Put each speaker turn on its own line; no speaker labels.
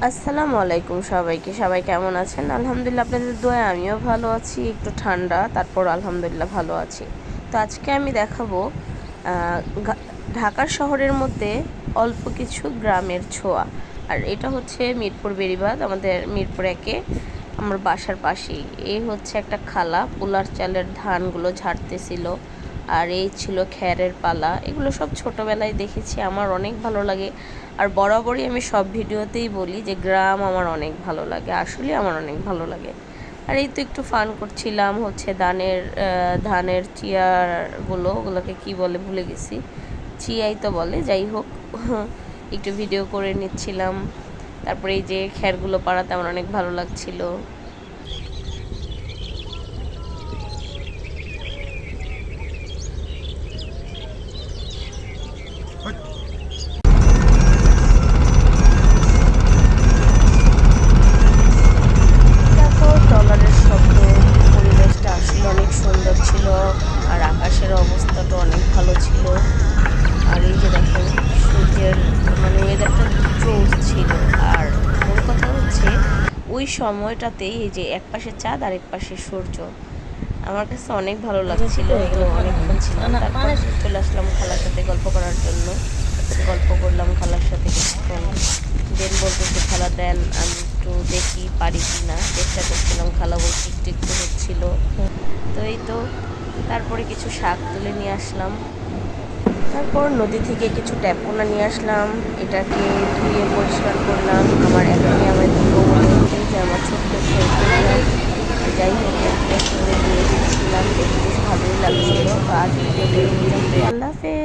আসসালামু আলাইকুম সবাইকে। সবাই কেমন আছেন? আলহামদুলিল্লাহ আপনাদের দোয়া আমিও ভালো আছি একটু ঠান্ডা তারপর আলহামদুলিল্লাহ ভালো আছি। তো আজকে আমি দেখাবো আহ, ঘা- ঢাকা শহরের মধ্যে অল্প কিছু গ্রামের ছোঁয়া। আর এটা হচ্ছে মিরপুর বেরিবাদ আমাদের মিরপুর একে আমার বাসার পাশেই। এই হচ্ছে একটা খালা পোলার চালের ধানগুলো ঝাড়তেছিল। আর এই ছিল খ্যারের পালা। এগুলো সব ছোটবেলায় দেখেছি, আমার অনেক ভালো লাগে। আর বরাবরই আমি সব ভিডিওতেই বলি যে গ্রাম আমার অনেক ভালো লাগে, আসলে আমার অনেক ভালো লাগে। আর এই তো একটু ফান করছিলাম, হচ্ছে ধানের ধানের চিয়ারগুলো ওগুলোকে কি বলে ভুলে গেছি। চিয়াই তো বলে, যাই হোক, একটু ভিডিও করে নিচ্ছিলাম। তারপরে এই যে খ্যারগুলো পাড়াতে আমার অনেক ভালো লাগছিল। ভালো ছিল। আর এই যে দেখেন সূর্যের মানে ওয়েদারটা জোস ছিল। আর মূল কথা হচ্ছে ওই সময়টাতেই এই যে এক পাশে চাঁদ আর এক পাশে সূর্য। আমার কাছে অনেক ভালো লাগছিল তো অনেকক্ষণ ছিলাম। তারপর চলে আসলাম খালার সাথে গল্প করার জন্য। গল্প করলাম খালার সাথে। কিছুক্ষণ দেন বলতেছে খালা দেন আমি একটু দেখি পারি কি না চেষ্টা করছিলাম খালাবো বলছি একটু একটু হচ্ছিল। তো এই তো, তারপরে কিছু শাক তুলে নিয়ে আসলাম। তারপর নদী থেকে কিছু ট্যাপোনা নিয়ে আসলাম। এটাকে ধুয়ে পরিষ্কার করলাম। আমার এখনই আমার দুটো মনে হচ্ছে যে আমার ছোট্ট যাই হোক, একটা দিয়ে দিচ্ছিলাম। দেখতে বেশ ভালোই লাগছিল। আজ আল্লাহ হাফেজ।